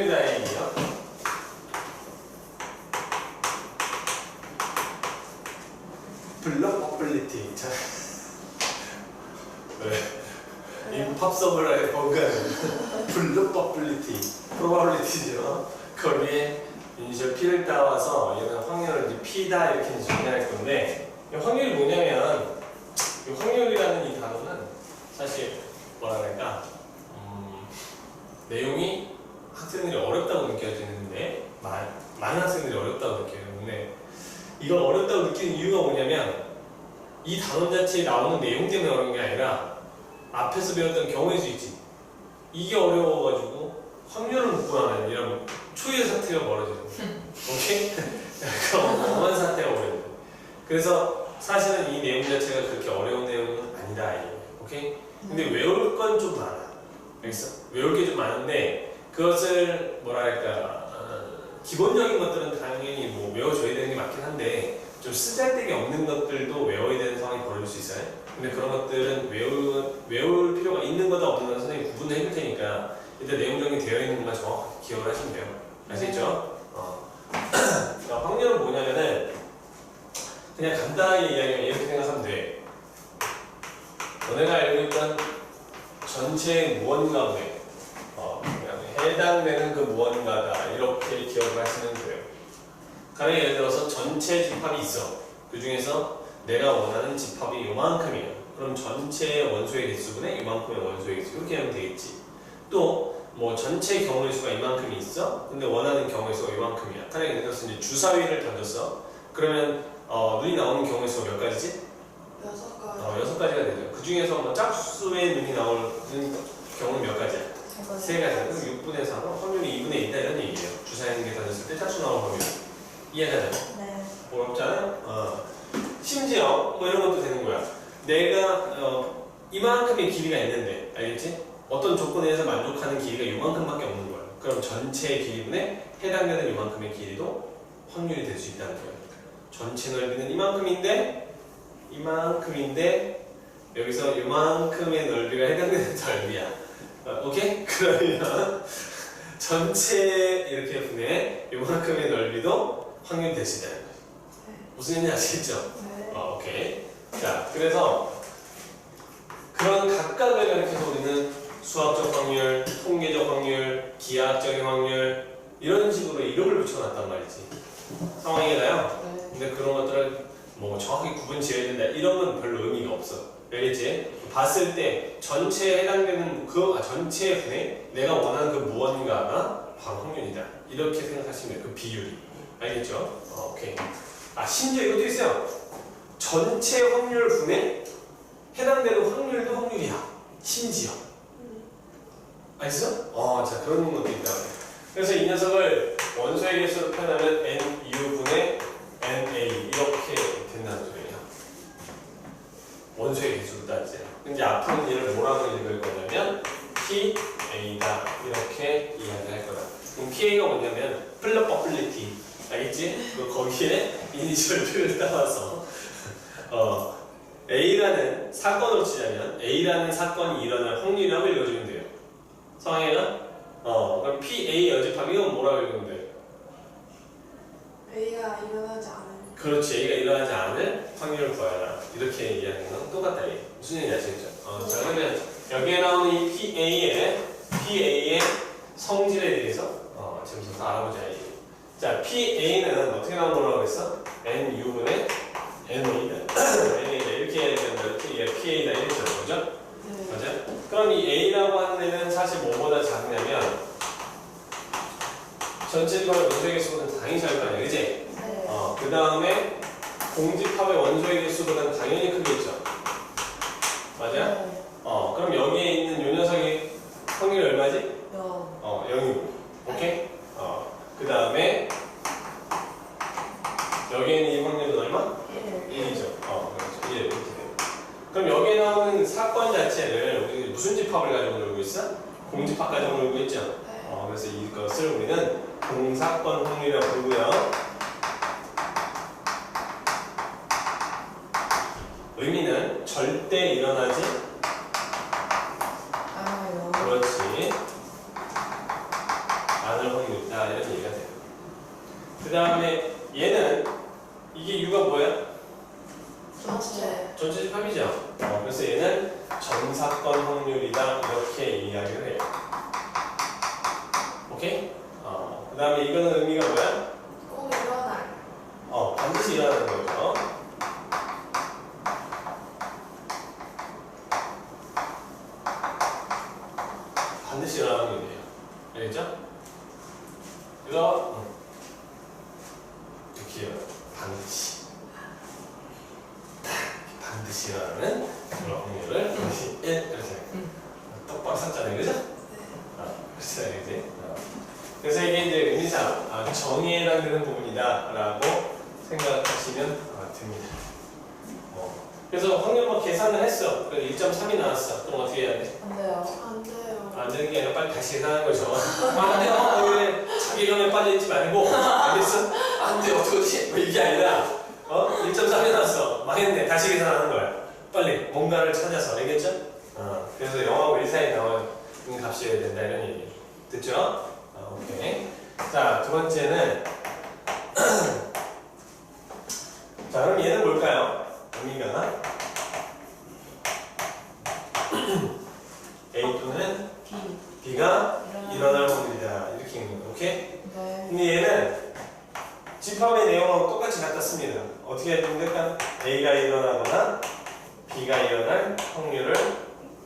확률이다의 얘기요. 블럭버블리티. 자, 왜? 임팝서블라의 번가는 블럭버블리티. 프로바빌리티죠. 거기에 이니셜 P를 따와서 얘는 확률을 이제 P다 이렇게 정리할 건데 이 확률이 뭐냐면 이 확률이라는 이 단어는 사실 뭐라 그럴까 음, 내용이 학생들이 어렵다고 느껴지는데 마- 많은 학생들이 어렵다고 느껴요. 근데 이거 어렵다고 느끼는 이유가 뭐냐면 이 단원 자체에 나오는 내용 때문에 어려운 게 아니라 앞에서 배웠던 경우의 수 있지. 이게 어려워가지고 확률을 나면 이런 초유의 사태가 벌어져요. 오케이? 그럼 엄한 사태가 벌어져요. 그래서 사실은 이 내용 자체가 그렇게 어려운 내용은 아니다. 오케이? 근데 외울 건 좀 많아. 알겠어? 외울 게 좀 많은데 그것을 뭐랄까 어, 기본적인 것들은 당연히 뭐 외워줘야 한데 좀 쓰잘데기 없는 것들도 외워야 되는 상황이 벌어질 수 있어요. 근데 그런 것들은 외우, 외울 필요가 있는 거다 없는 거다 선생님이 구분을 해줄 테니까 일단 내용적인 되어 있는 것만 정확하게 기억을 하시면 돼요. 아시겠죠? 어. 그러니까 확률은 뭐냐면은 그냥 간단하게 이야기하면 이렇게 생각하면 돼. 너네가 알고 있던 전체 무언가에 어, 그냥 해당되는 그 무언가다 이렇게 돼요. 가령 예를 들어서 전체 집합이 있어. 그 중에서 내가 원하는 집합이 요만큼이에요. 그럼 전체 원소의 개수분의 이만큼의 원소의 개수 이렇게 하면 되겠지. 또 뭐 전체 경우의 수가 이만큼이 있어. 근데 원하는 경우의 수가 이만큼이야. 가령 예를 들어서 이제 주사위를 던졌어. 그러면 어, 눈이 나오는 경우의 수가 몇 가지지? 여섯 가지. 어, 여섯 가지가 되죠. 그 중에서 뭐 짝수의 눈이 나오는 경우는 몇 가지야? 세 가지. 그럼 6분의 3은 확률이 2분의 1이다 이런 얘기예요. 주사위 는 게 던졌을 때 짝수 나오는 확률. 이해가잖아. 네. 어렵잖아요. 어. 심지어 뭐 이런 것도 되는 거야. 내가 어, 이만큼의 길이가 있는데 알겠지? 어떤 조건에 서 만족하는 길이가 이만큼밖에 없는 거야. 그럼 전체 길이분에 해당되는 이만큼의 길이도 확률이 될 수 있다는 거야. 전체 넓이는 이만큼인데 이만큼인데 여기서 이만큼의 넓이가 해당되는 넓이야. 어, 오케이? 그러면 전체 이렇게 분해 이만큼의 넓이도 확률이 될수 있다는 거야. 무슨 얘기인지 아시겠죠? 네. 어, 오케이. 자, 그래서 그런 각각을 가리켜서 우리는 수학적 확률, 통계적 확률, 기하학적인 확률 이런 식으로 이름을 붙여놨단 말이지. 상황이 가요. 네. 근데 그런 것들을 뭐 정확히 구분 지어야 된다 이런 건 별로 의미가 없어. 알겠지? 봤을 때 전체에 해당되는 그 아, 전체 분에 내가 원하는 그 무언가가 바로 확률이다. 이렇게 생각하시면 돼요. 그 비율이. 알겠죠? 어, 오케이. 아 심지어 이것도 있어요. 전체 확률 분에 해당되는 확률도 확률이야. 심지어. 알겠어? 어, 자 그런 것도 있다. 그래서 이 녀석을 원소의 개수로 표현하면 NU 분의 NA 이렇게 된다는 소리야. 원소의 개수로 따지자. 근데 앞으로는 얘를 뭐라고 읽을 거냐면 PA다 이렇게 이야기할 거다. 그럼 PA가 뭐냐면 플러퍼플리티 알겠지? 그 P를 따와서 어, A라는 사건으로 치자면 A라는 사건이 일어날 확률이라고 읽어주면 돼요. 성향이가 어 그럼 PA 여집합 이건 뭐라고 읽으면 돼? A가 일어나지 않은. 그렇지 A가 일어나지 않을 확률을 구하라 이렇게 이야기하는 건 똑같다 얘 무슨 얘기인지 아시겠죠? 어, 자 그러면 여기에 나오는 이 PA의 PA의 성질에 대해서 어, 지금부터 알아보자 얘기. 자 PA는 어떻게 나온 거라고 했어? NU분의 NA다 NA다 이렇게 얘기한다 이렇게 얘 PA다 이렇게 거죠? 네. 맞아? 그럼 이 A라고 하는 애는 사실 뭐보다 작냐면 전체 집합의 원소의 개수보다는 당연히 작을 거 아니야 그지? 네. 어, 그 다음에 공집합의 원소의 개수보다는 당연히 크겠죠. 맞아? 네. 어, 그럼 여기에 있는 요 녀석의 확률이 얼마지? 영. 어, 0이고. 오케이? 어, 그 다음에 있는 이 확률은 얼마? 일. 1이죠. 어, 그렇죠. 1 이렇게 돼요. 그럼 여기에 나오는 사건 자체를 우리 무슨 집합을 가지고 놀고 있어? 공집합 가지고 놀고 있죠. 네. 어, 그래서 이것을 우리는 공사건 확률이라고 부르고요. 의미는 절대 일어나지 아, 영. 그렇지 않을 확률이 있다 이런 얘기가 돼요. 그 다음에 얘는 이게 U가 뭐야? 전체. 전체 집합이죠. 어, 그래서 얘는 전사건 확률이다 이렇게 이야기를 해요. 오케이? 어, 그 다음에 이거는 의미가 뭐야? 꼭 일어날. 어, 반드시 일어나는 거죠. 반드시 일어나는 거예요. 알겠죠? 이거 음. 이렇게 반드시 반드시 일어나는 그런 확률을 반드시 1 이렇게 똑바로 샀잖아요, 그죠? 네. 아, 그렇죠, 이제. 어. 그래서 이게 이제 의미상 아, 정의에 해당되는 부분이다라고 생각하시면 아, 됩니다. 어. 그래서 확률 뭐 계산을 했어. 그래서 1.3이 나왔어. 그럼 어떻게 해야 돼? 안 돼요. 안 돼요. 안 되는 게 아니라 빨리 다시 계산하는 거죠. 안 돼, 어, 왜 자기 경에 빠져 있지 말고, 알겠어? 안 돼, 어떡하지? 뭐 이게 아니라, 어? 1.3이 나왔어. 망했네. 다시 계산하는 거야. 빨리 뭔가를 찾아서, 알겠죠? 어, 그래서 영하고 1 사이 나오는 값이어야 된다, 이런 얘기. 됐죠? 아, 오케이. 자, 두 번째는, 자, 그럼 얘는 뭘까요? 의미가 A 또는 B. B가. 일어날 확률이다 이렇게 읽는 거 오케이? 네. 근데 얘는 집합의 내용하고 똑같이 씁니다 어떻게 해주면 될까? A가 일어나거나 B가 일어날 확률을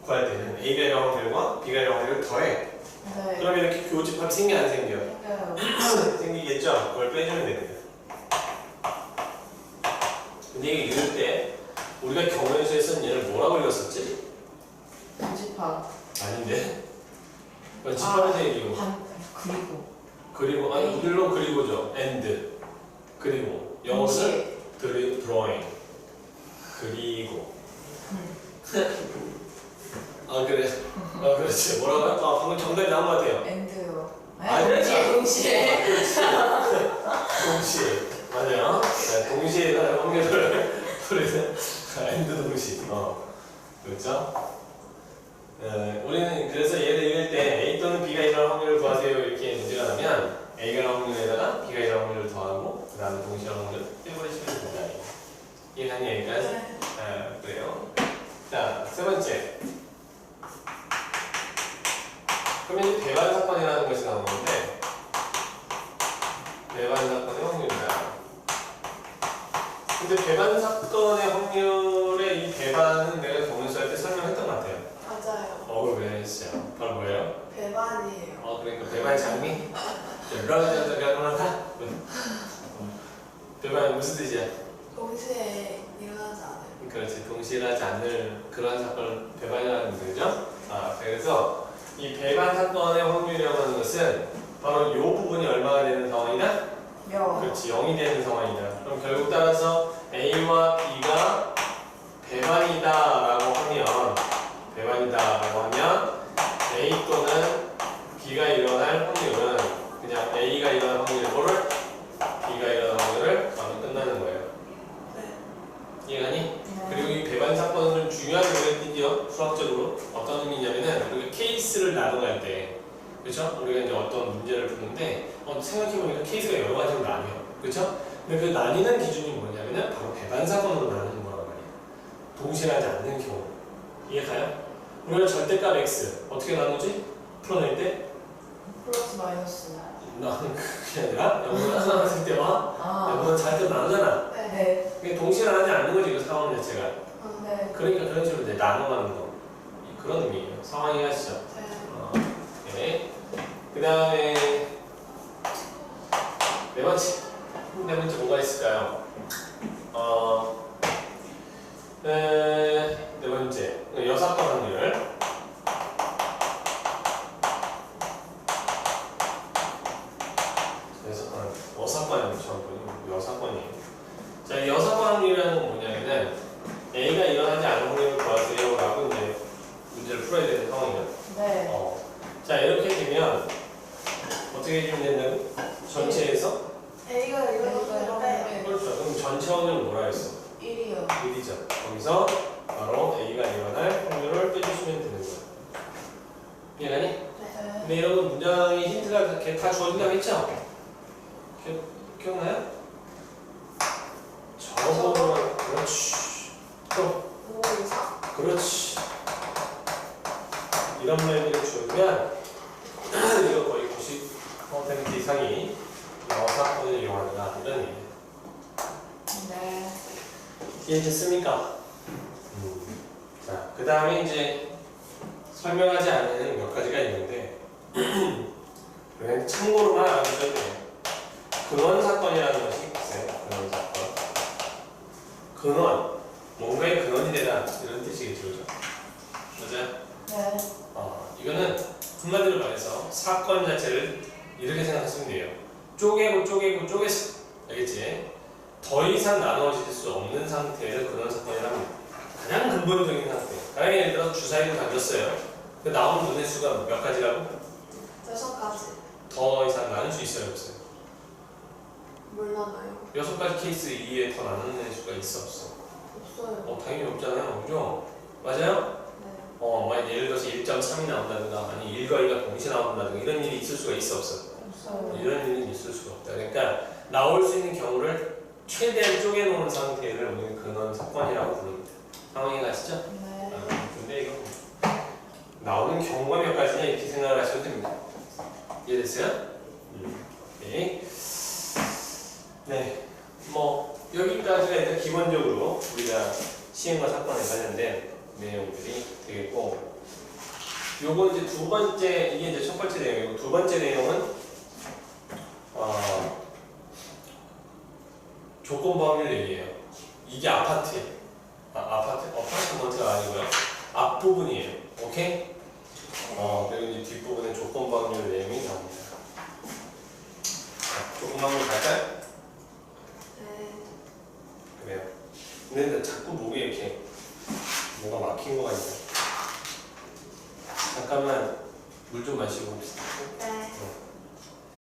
구할 때는 A가 일어날 확률과 B가 일어날 확률을 더해 네. 그러면 이렇게 교집합이 생겨 안 생겨? 생겨요. 생기겠죠? 그걸 빼주면 됩니다 근데 이게 이럴 때 우리가 경우에서 쓴 얘를 뭐라고 읽었었지? 반집합. 아닌데? 그건 집합에서 얘기고 반 그리고. 그리고 아니 물론 그리고죠 and 그리고 영어는 동시에. 드리, drawing 그리고 아 그래 아 그렇지 뭐라고요? 아 방금 정답이 나온 것 같아요 엔드요. 아, 동시에 동시에. 동시에 맞아요 네, 동시에 따른 확률을 그래서 and 동시 어 그렇죠 네, 우리는 그래서 얘를 읽을 때 A 또는 B가 일어날 확률을 구하세요 이렇게 문제가 나면 A가 일어날 확률에다가 B가 일어날 확률을 더하고 그 다음에 동시에 일어날 확률을 빼버리시면 됩니다 이해가니 여기까지? 네. 아, 그래요. 자, 세 번째. 그러면 이제 배반 사건이라는 것이 나오는데, 배반 사건의 확률이다. 근데 배반 사건의 확률의 이 배반은 내가 동영상 할때 설명했던 것 같아요. 맞아요. 어, 왜 했어요? 바로 뭐예요? 배반이에요. 어, 그러니까 배반 장미? 러저저가거나 배반 무슨 뜻이야? 동시에 일어나지 않아요. 그렇지 동시에 하지 않을 그런 사건을 배반이라는 거죠. 아 그래서 이 배반 사건의 확률이라고 하는 것은 바로 이 부분이 얼마가 되는 상황이다? 여. 그렇지 0이 되는 상황이다. 그럼 결국 따라서 A와 B가 배반이다 라고 하면 배반이다 라고 하면 A 또는 B가 일어날 확률은 그냥 A가 일어날 확률을 B가 일어날 확률을 가면 끝나는 거예요. 네. 이해가니? 네. 그리고 이 배반 사건은 중요한 요인이죠 수학적으로 어떤 의미냐면은 우리가 케이스를 나눠갈 때 그렇죠? 우리가 이제 어떤 문제를 푸는데 어, 생각해보니까 케이스가 여러 가지로 나뉘어 그렇죠? 근데 그 나뉘는 기준이 뭐냐면은 바로 배반 사건으로 나누는 거란 말이야 동시에 하지 않는 경우 이해가요? 우리가 절대값 x 어떻게 나누지? 풀어낼 때 플러스 마이너스. 나는 그게 아니라 하나 했을 때와 아. 영어는 절대 나누잖아 네. 네. 그게 동시에 하지 않는 거지 그 상황 자체가 어, 네. 그러니까 그런 식으로 이제 나눠가는 거 그런 의미예요. 상황이 하시죠. 네. 어, 네. 그 다음에 네 번째 네 번째 뭐가 있을까요? 어, 네, 네 번째 여사건 확률. 여사건 어사건이 처음 여사건이에요. 자, 이 여사건 확률이라는 건 뭐냐면은 A가 일어나지 않은 확률을 구하세요 라고 이제 문제를 풀어야 되는 상황이에요. 네. 어. 자 이렇게 되면 어떻게 해주면 된다고? 전체에서? A가 일어나면 빼요. 그렇죠. 그럼 전체 확률은 뭐라 했어? 1이요. 1이죠. 거기서 바로 A가 일어날 확률을 빼주시면 되는 거예요. 이해가니? 네. 근데 이런 건 문장의 힌트가 이렇게 다 주어진다고 했죠? 기억, 기억나요? 저거 그렇지 또 5 이상? 그렇지 이런 말들을 주어주면 이거 거의 90% 이상이 영어 사건을 이용한다 이런 얘기예요 네. 이해됐습니까? 자, 그 다음에 이제 설명하지 않은 몇 가지가 있는데 그냥 참고로만 알아두셔도 돼요. 근원 사건이라는 것이 있어요. 근원 사건. 근원, 뭔가의 근원이 되다 이런 뜻이겠죠, 그죠? 맞아요? 네. 어, 이거는 한마디로 말해서 사건 자체를 이렇게 생각하시면 돼요. 쪼개고 쪼개고 쪼개서 알겠지? 더 이상 나누어질 수 없는 상태를 근원 사건이라고. 가장 근본적인 상태. 가령 예를 들어 주사위를 던졌어요. 그 나오는 눈의 수가 몇 가지라고? 여섯 가지. 더 이상 나눌 수 있어요, 없어요? 몰라나요? 여섯 가지 케이스 이외에 더 나누는 수가 있어, 없어? 없어요. 어, 당연히 없잖아요, 그죠? 맞아요? 네. 어, 만약 예를 들어서 1.3이 나온다든가, 아니 1과 2가 동시에 나온다든가 이런 일이 있을 수가 있어, 없어? 없어요. 이런 일은 있을 수가 없다. 그러니까 나올 수 있는 경우를 최대한 쪼개놓은 상태를 우리는 근원 사건이라고 부릅니다. 상황이 가시죠? 네. 아, 근데 이거 나오는 경우가 몇 가지냐 이렇게 생각을 하셔도 됩니다. 이해됐어요? 음. 오케이. 네. 뭐 여기까지가 일단 기본적으로 우리가 시행과 사건에 관련된 내용들이 되겠고 요거 이제 두 번째 이게 이제 첫 번째 내용이고 두 번째 내용은 어, 조건 법률 얘기예요. 이게 아파트예요. 아, 아파트 어파트먼트가 아니고요. 앞부분이에요. 오케이?